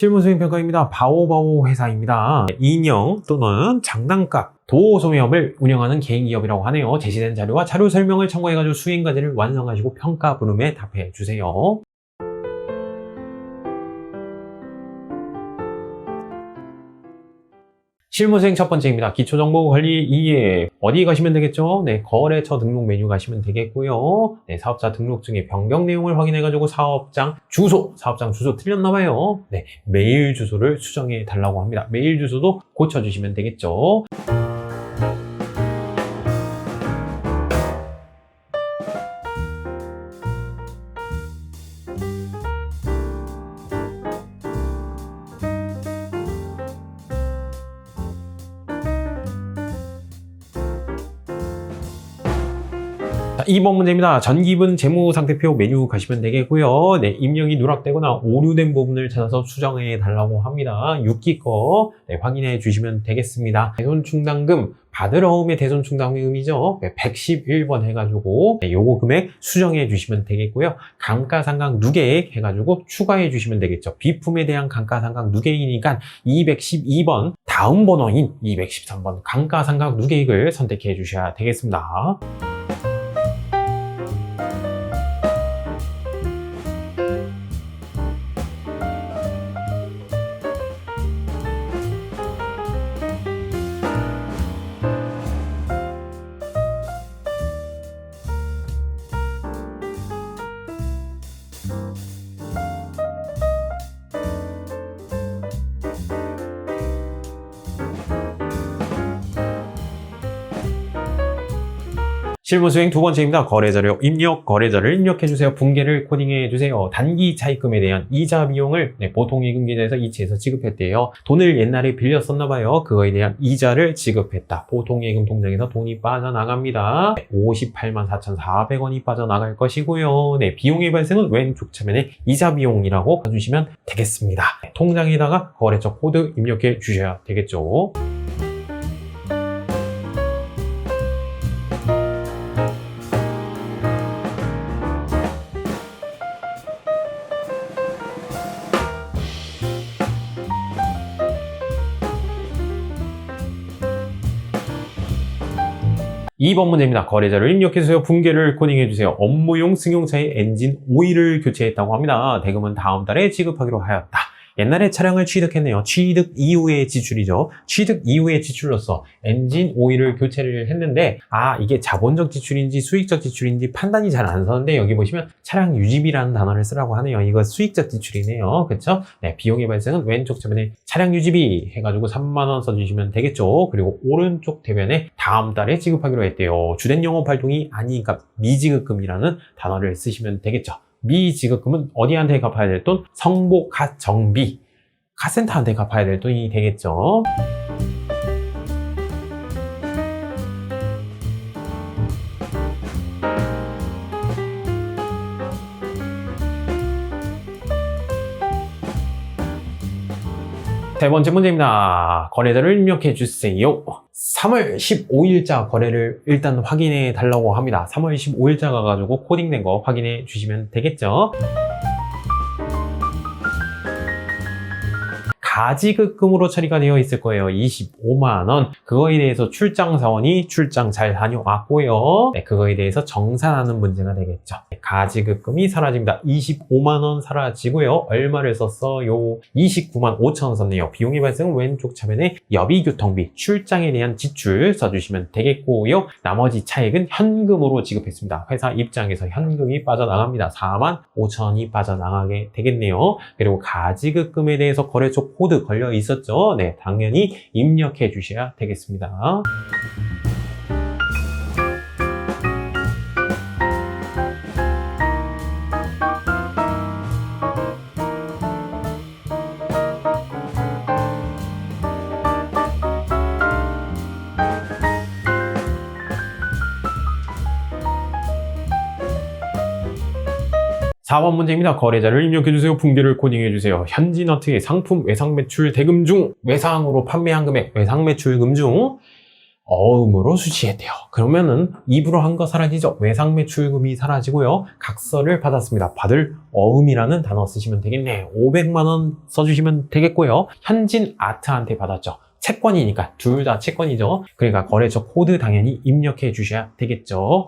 실무 수행 평가입니다. 바오바오 회사입니다. 인형 또는 장난감 도소매업을 운영하는 개인 기업이라고 하네요. 제시된 자료와 자료 설명을 참고해가지고 수행 과제를 완성하시고 평가 부름에 답해 주세요. 실무수행 첫 번째입니다. 기초정보관리 2에 어디 가시면 되겠죠? 네, 거래처 등록 메뉴 가시면 되겠고요. 네, 사업자 등록증의 변경 내용을 확인해가지고 사업장 주소, 사업장 주소 틀렸나봐요. 네, 메일 주소를 수정해 달라고 합니다. 메일 주소도 고쳐주시면 되겠죠. 2번 문제입니다. 전기분 재무상태표 메뉴 가시면 되겠고요. 네, 입력이 누락되거나 오류된 부분을 찾아서 수정해 달라고 합니다. 6기 거 네, 확인해 주시면 되겠습니다. 대손충당금 받으러 오면 대손충당금이죠. 네, 111번 해가지고 네, 요거 금액 수정해 주시면 되겠고요. 감가상각 누계액 해가지고 추가해 주시면 되겠죠. 비품에 대한 감가상각 누계이니까 212번 다음 번호인 213번 감가상각 누계액을 선택해 주셔야 되겠습니다. 실무 수행 두 번째입니다. 거래자료 입력, 거래자를 입력해주세요. 분계를 코딩해주세요. 단기 차입금에 대한 이자 비용을 네, 보통 예금 계좌에서 이체해서 지급했대요. 돈을 옛날에 빌렸었나봐요. 그거에 대한 이자를 지급했다. 보통 예금 통장에서 돈이 빠져나갑니다. 58만 4,400원이 빠져나갈 것이고요. 네, 비용의 발생은 왼쪽 차면에 이자 비용이라고 써주시면 되겠습니다. 네, 통장에다가 거래처 코드 입력해 주셔야 되겠죠. 2번 문제입니다. 거래자를 입력해주세요. 분계를 코딩해주세요. 업무용 승용차의 엔진 오일을 교체했다고 합니다. 대금은 다음 달에 지급하기로 하였다. 옛날에 차량을 취득했네요. 취득 이후의 지출이죠. 취득 이후의 지출로서 엔진 오일을 교체를 했는데 아 이게 자본적 지출인지 수익적 지출인지 판단이 잘 안 서는데 여기 보시면 차량 유지비라는 단어를 쓰라고 하네요. 이거 수익적 지출이네요. 그렇죠? 네, 비용의 발생은 왼쪽 대면에 차량 유지비 해가지고 3만 원 써주시면 되겠죠. 그리고 오른쪽 대면에 다음 달에 지급하기로 했대요. 주된 영업 활동이 아니니까 미지급금이라는 단어를 쓰시면 되겠죠. 미지급금은 어디한테 갚아야 될 돈? 성보 갓 정비 카센터한테 갚아야 될 돈이 되겠죠. 세 번째 문제입니다. 거래자를 입력해 주세요. 3월 15일자 거래를 일단 확인해 달라고 합니다. 3월 15일자 가가지고 코딩된 거 확인해 주시면 되겠죠. 가지급금으로 처리가 되어 있을 거예요. 25만 원. 그거에 대해서 출장 사원이 출장 잘 다녀왔고요. 네, 그거에 대해서 정산하는 문제가 되겠죠. 네, 가지급금이 사라집니다. 25만 원 사라지고요. 얼마를 썼어요? 29만 5천 원 썼네요. 비용의 발생은 왼쪽 차면에 여비교통비, 출장에 대한 지출 써주시면 되겠고요. 나머지 차액은 현금으로 지급했습니다. 회사 입장에서 현금이 빠져나갑니다. 4만 5천 원이 빠져나가게 되겠네요. 그리고 가지급금에 대해서 거래처 코드 걸려 있었죠. 네, 당연히 입력해 주셔야 되겠습니다. 사번 문제입니다. 거래자를 입력해주세요. 붕괴를 코딩해주세요. 현지너트의 상품 외상 매출 대금 중 외상으로 판매한 금액 외상 매출금 중 어음으로 수취했대요. 그러면은 입으로 한 거 사라지죠. 외상 매출금이 사라지고요. 각서를 받았습니다. 받을 어음이라는 단어 쓰시면 되겠네. 500만 원 써주시면 되겠고요. 현진 아트한테 받았죠. 채권이니까 둘 다 채권이죠. 그러니까 거래처 코드 당연히 입력해 주셔야 되겠죠.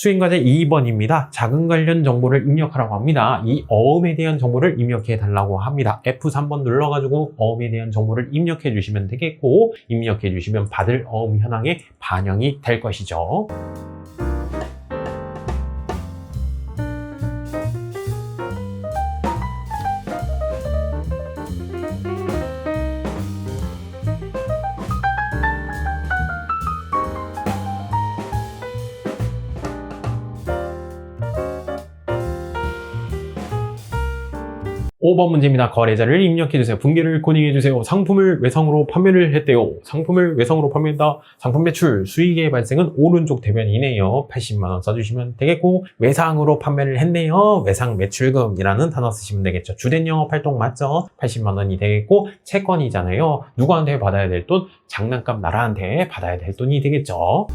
수행과제 2번입니다. 자금 관련 정보를 입력하라고 합니다. 이 어음에 대한 정보를 입력해 달라고 합니다. F3번 눌러가지고 어음에 대한 정보를 입력해 주시면 되겠고 입력해 주시면 받을 어음 현황에 반영이 될 것이죠. 오번 문제입니다. 거래자를 입력해주세요. 분기를 코딩해주세요. 상품을 외상으로 판매를 했대요. 상품을 외상으로 판매했다. 상품 매출, 수익의 발생은 오른쪽 대변이네요. 80만원 써주시면 되겠고, 외상으로 판매를 했네요. 외상 매출금이라는 단어 쓰시면 되겠죠. 주된 영업 활동 맞죠? 80만원이 되겠고, 채권이잖아요. 누구한테 받아야 될 돈? 장난감 나라한테 받아야 될 돈이 되겠죠.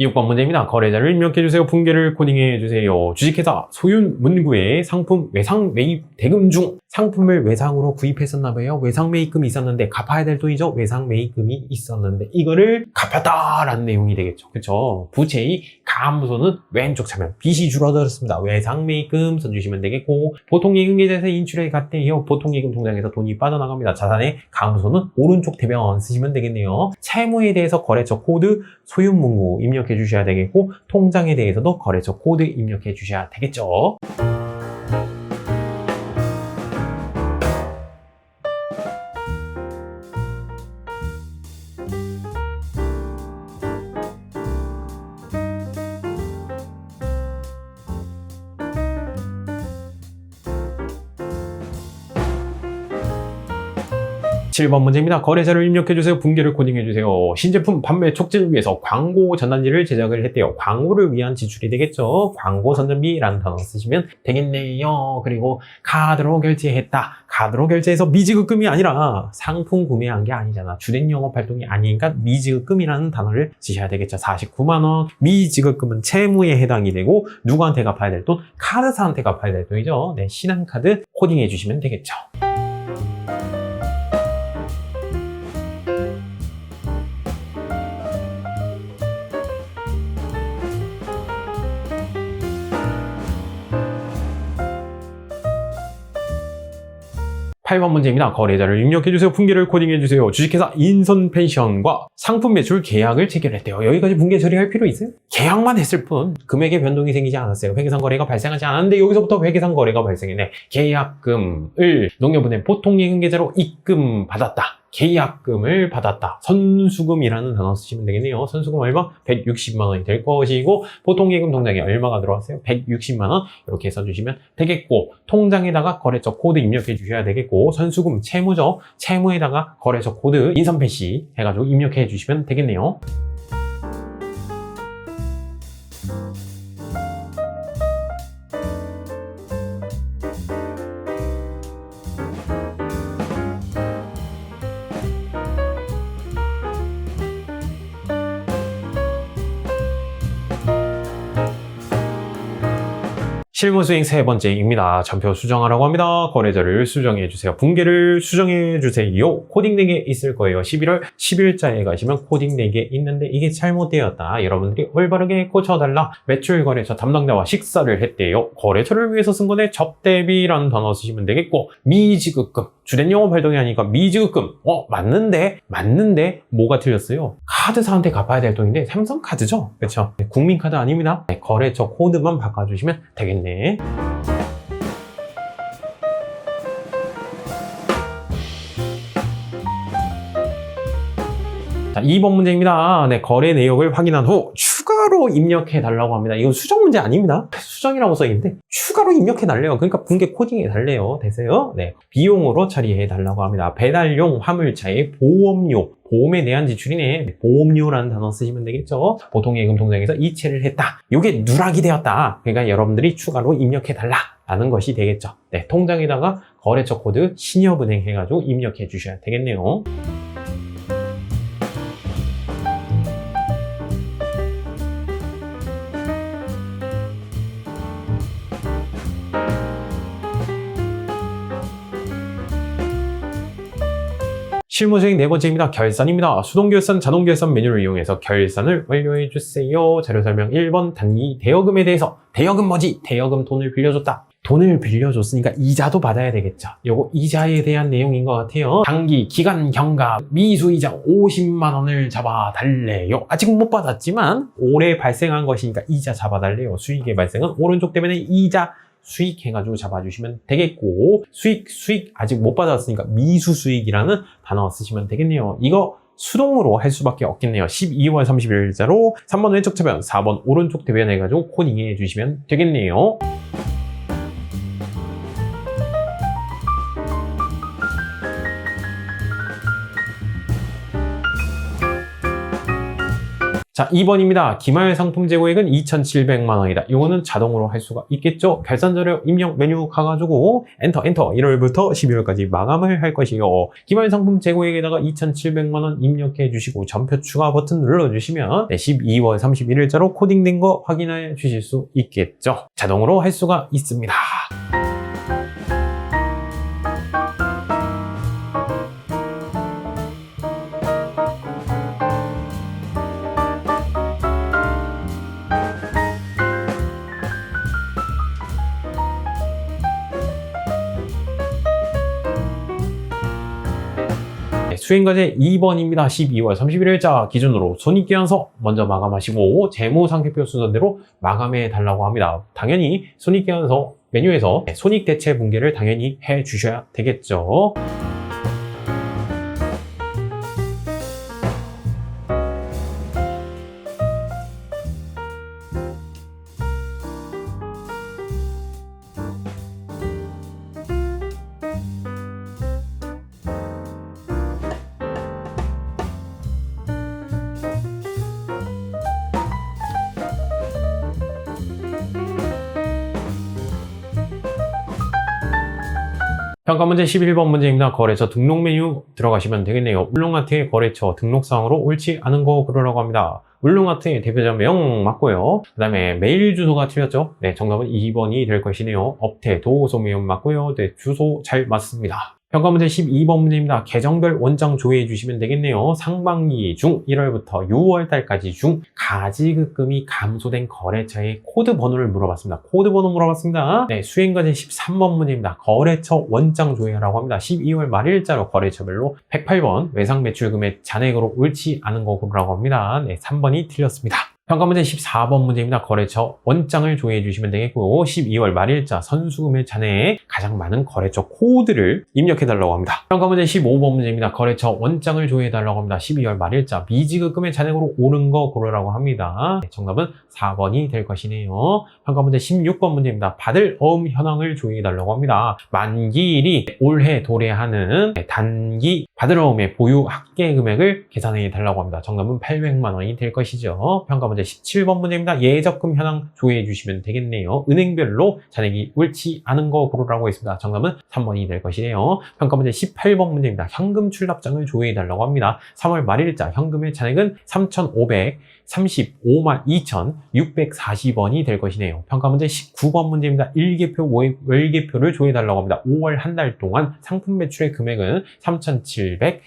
이육번 문제입니다. 거래자를 입력해주세요. 분계를 코딩해주세요. 주식회사 소윤 문구의 상품 외상 매입 대금 중 상품을 외상으로 구입했었나 봐요. 외상 매입금이 있었는데 갚아야 될 돈이죠. 외상 매입금이 있었는데 이거를 갚았다라는 내용이 되겠죠. 그쵸? 부채의 감소는 왼쪽 차면 빚이 줄어들었습니다. 외상 매입금 써주시면 되겠고 보통 예금 계좌에서 인출해 갔대요. 보통 예금 통장에서 돈이 빠져나갑니다. 자산의 감소는 오른쪽 대변 쓰시면 되겠네요. 채무에 대해서 거래처 코드 소윤 문구 입력해 주셔야 되겠고 통장에 대해서도 거래처 코드 입력해 주셔야 되겠죠. 칠번 문제입니다. 거래자를 입력해주세요. 분기를 코딩해주세요. 신제품 판매 촉진을 위해서 광고 전단지를 제작을 했대요. 광고를 위한 지출이 되겠죠. 광고 선전비라는 단어 쓰시면 되겠네요. 그리고 카드로 결제했다. 카드로 결제해서 미지급금이 아니라 상품 구매한 게 아니잖아. 주된 영업 활동이 아니니까 미지급금이라는 단어를 쓰셔야 되겠죠. 49만원. 미지급금은 채무에 해당이 되고 누구한테 갚아야 될 돈? 카드사한테 갚아야 될 돈이죠. 네, 신한카드 코딩해 주시면 되겠죠. 8번 문제입니다. 거래자를 입력해주세요. 분기를 코딩해주세요. 주식회사 인선 펜션과 상품 매출 계약을 체결했대요. 여기까지 분기 처리할 필요 있어요? 계약만 했을 뿐 금액의 변동이 생기지 않았어요. 회계상 거래가 발생하지 않았는데 여기서부터 회계상 거래가 발생했네. 계약금을 농협은행 보통예금 계좌로 입금 받았다. 계약금을 받았다. 선수금이라는 단어 쓰시면 되겠네요. 선수금 얼마? 160만 원이 될 것이고 보통 예금 통장에 얼마가 들어왔어요? 160만 원 이렇게 써주시면 되겠고 통장에다가 거래처 코드 입력해 주셔야 되겠고 선수금 채무죠. 채무에다가 거래처 코드 인선패시 해가지고 입력해 주시면 되겠네요. 실무 수행 세 번째입니다. 전표 수정하라고 합니다. 거래자를 수정해 주세요. 분계를 수정해 주세요. 코딩 4개 있을 거예요. 11월 10일자에 가시면 코딩 4개 있는데 이게 잘못되었다. 여러분들이 올바르게 고쳐달라. 매출 거래처 담당자와 식사를 했대요. 거래처를 위해서 쓴 거네. 접대비라는 단어 쓰시면 되겠고 미지급금 주된 영업 활동이 아니니까 미지급금 어 맞는데 맞는데 뭐가 틀렸어요? 카드사한테 갚아야 될 돈인데 삼성카드죠? 그렇죠? 국민카드 아닙니다. 네, 거래처 코드만 바꿔주시면 되겠네. 자, 2번 문제입니다. 네, 거래 내역을 확인한 후 추가로 입력해 달라고 합니다. 이건 수정 문제 아닙니다. 수정이라고 써 있는데 추가로 입력해 달래요. 그러니까 붕괴 코딩해 달래요. 되세요? 네. 비용으로 처리해 달라고 합니다. 배달용 화물차의 보험료 보험에 대한 지출이네. 보험료라는 단어 쓰시면 되겠죠. 보통 예금 통장에서 이체를 했다. 이게 누락이 되었다. 그러니까 여러분들이 추가로 입력해 달라. 라는 것이 되겠죠. 네, 통장에다가 거래처 코드 신협은행 해가지고 입력해 주셔야 되겠네요. 실무 수행 네 번째입니다. 결산입니다. 수동결산, 자동결산 메뉴를 이용해서 결산을 완료해 주세요. 자료 설명 1번 단기 대여금에 대해서 대여금 뭐지? 대여금 돈을 빌려줬다. 돈을 빌려줬으니까 이자도 받아야 되겠죠. 요거 이자에 대한 내용인 것 같아요. 단기 기간 경과 미수이자 50만 원을 잡아달래요. 아직 못 받았지만 올해 발생한 것이니까 이자 잡아달래요. 수익의 발생은 오른쪽 때문에 이자 수익 해가지고 잡아주시면 되겠고 수익 수익 아직 못 받았으니까 미수 수익이라는 단어 쓰시면 되겠네요. 이거 수동으로 할 수밖에 없겠네요. 12월 30일자로 3번 왼쪽 대변, 4번 오른쪽 대변 해가지고 코딩해 주시면 되겠네요. 자, 2번입니다. 기말 상품 재고액은 2,700만 원이다. 이거는 자동으로 할 수가 있겠죠? 결산 자료 입력 메뉴 가가지고 엔터 엔터 1월부터 12월까지 마감을 할 것이요. 기말 상품 재고액에다가 2,700만 원 입력해 주시고 전표 추가 버튼 눌러주시면 네, 12월 31일자로 코딩된 거 확인해 주실 수 있겠죠? 자동으로 할 수가 있습니다. 수행과제 2번입니다. 12월 31일자 기준으로 손익계산서 먼저 마감하시고 재무상태표 순서대로 마감해 달라고 합니다. 당연히 손익계산서 메뉴에서 손익대체 붕괴를 당연히 해 주셔야 되겠죠. 평가 문제 11번 문제입니다. 거래처 등록 메뉴 들어가시면 되겠네요. 울릉아트의 거래처 등록사항으로 옳지 않은 거 그러라고 합니다. 울릉아트의 대표자 명 맞고요. 그 다음에 메일 주소가 틀렸죠? 네, 정답은 2번이 될 것이네요. 업태 도소매연 맞고요. 네, 주소 잘 맞습니다. 평가 문제 12번 문제입니다. 계정별 원장 조회해 주시면 되겠네요. 상반기 중 1월부터 6월 달까지 중 가지급금이 감소된 거래처의 코드 번호를 물어봤습니다. 코드 번호 물어봤습니다. 네, 수행과제 13번 문제입니다. 거래처 원장 조회하라고 합니다. 12월 말일자로 거래처별로 108번 외상 매출 금액 잔액으로 옳지 않은 거 고르라고 합니다. 네, 3번이 틀렸습니다. 평가 문제 14번 문제입니다. 거래처 원장을 조회해 주시면 되겠고 12월 말일자 선수금의 잔액에 가장 많은 거래처 코드를 입력해 달라고 합니다. 평가 문제 15번 문제입니다. 거래처 원장을 조회해 달라고 합니다. 12월 말일자 미지급금의 잔액으로 오른 거 고르라고 합니다. 네, 정답은 4번이 될 것이네요. 평가 문제 16번 문제입니다. 받을 어음 현황을 조회해 달라고 합니다. 만기일이 올해 도래하는 단기 받을 어음의 보유 합계 금액을 계산해 달라고 합니다. 정답은 800만 원이 될 것이죠. 평가 문제 17번 문제입니다. 예적금 현황 조회해 주시면 되겠네요. 은행별로 잔액이 옳지 않은 거 고르라고 했습니다. 정답은 3번이 될 것이네요. 평가 문제 18번 문제입니다. 현금 출납장을 조회해 달라고 합니다. 3월 말일자 현금의 잔액은 3,535만 2,640원이 될 것이네요. 평가 문제 19번 문제입니다. 일개표, 월- 월개표를 조회해 달라고 합니다. 5월 한 달 동안 상품 매출의 금액은 3,700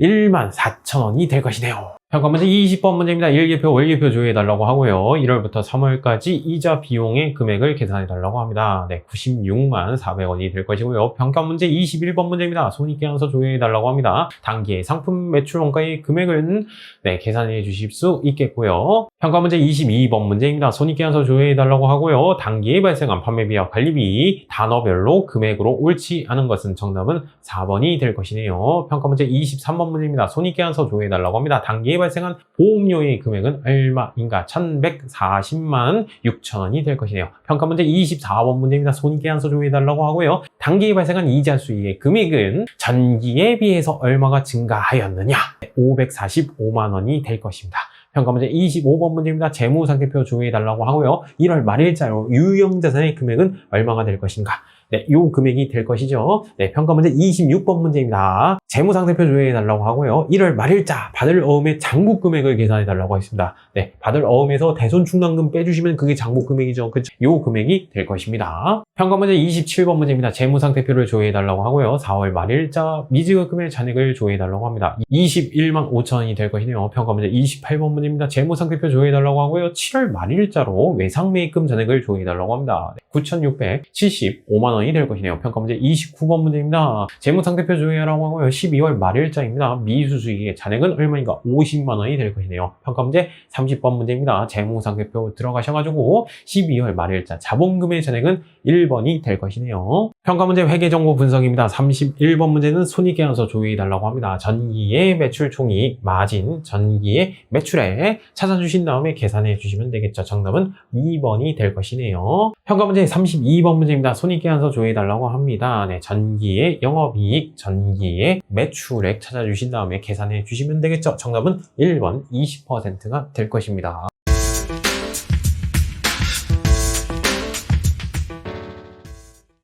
1만 4천 원이 될 것이네요. 평가 문제 20번 문제입니다. 일기표, 월기표 조회해달라고 하고요. 1월부터 3월까지 이자 비용의 금액을 계산해달라고 합니다. 네, 96만 400원이 될 것이고요. 평가 문제 21번 문제입니다. 손익계산서 조회해달라고 합니다. 단기의 상품 매출 원가의 금액은 네, 계산해 주실 수 있겠고요. 평가 문제 22번 문제입니다. 손익계산서 조회해달라고 하고요. 단기에 발생한 판매비와 관리비 단어별로 금액으로 옳지 않은 것은 정답은 4번이 될 것이네요. 평가 문제 23번 문제입니다. 손익계산서 조회해달라고 합니다. 단기에 발생한 보험료의 금액은 얼마인가? 1140만 6천 원이 될 것이네요. 평가 문제 24번 문제입니다. 손익계산서 조회해달라고 하고요. 단기에 발생한 이자 수익의 금액은 전기에 비해서 얼마가 증가하였느냐? 545만 원이 될 것입니다. 평가 문제 25번 문제입니다. 재무상태표 조회해달라고 하고요. 1월 말일자로 유형자산의 금액은 얼마가 될 것인가? 네, 요 금액이 될 것이죠. 네, 평가 문제 26번 문제입니다. 재무상태표 조회해 달라고 하고요. 1월 말일자 받을 어음의 장부 금액을 계산해 달라고 했습니다. 네, 받을 어음에서 대손 충당금 빼주시면 그게 장부 금액이죠. 그쵸? 요 금액이 될 것입니다. 평가 문제 27번 문제입니다. 재무상태표를 조회해 달라고 하고요. 4월 말일자 미지급금의 잔액을 조회해 달라고 합니다. 21만 5천원이 될 것이네요. 평가 문제 28번 문제입니다. 재무상태표 조회해 달라고 하고요. 7월 말일자로 외상매입금 잔액을 조회해 달라고 합니다. 9,675만 원이 될 것이네요. 평가 문제 29번 문제입니다. 재무상태표 조회하라고 하고요. 12월 말일자입니다. 미수수익의 잔액은 얼마인가? 50만 원이 될 것이네요. 평가 문제 30번 문제입니다. 재무상태표 들어가셔가지고 12월 말일자 자본금의 잔액은 1번이 될 것이네요. 평가 문제 회계정보 분석입니다. 31번 문제는 손익계산서 조회해달라고 합니다. 전기의 매출 총이익, 마진, 전기의 매출액 찾아주신 다음에 계산해 주시면 되겠죠. 정답은 2번이 될 것이네요. 평가 문제 32번 문제입니다. 손익계산 서 조회해달라고 합니다. 네, 전기의 영업이익, 전기의 매출액 찾아주신 다음에 계산해 주시면 되겠죠. 정답은 1번 20%가 될 것입니다.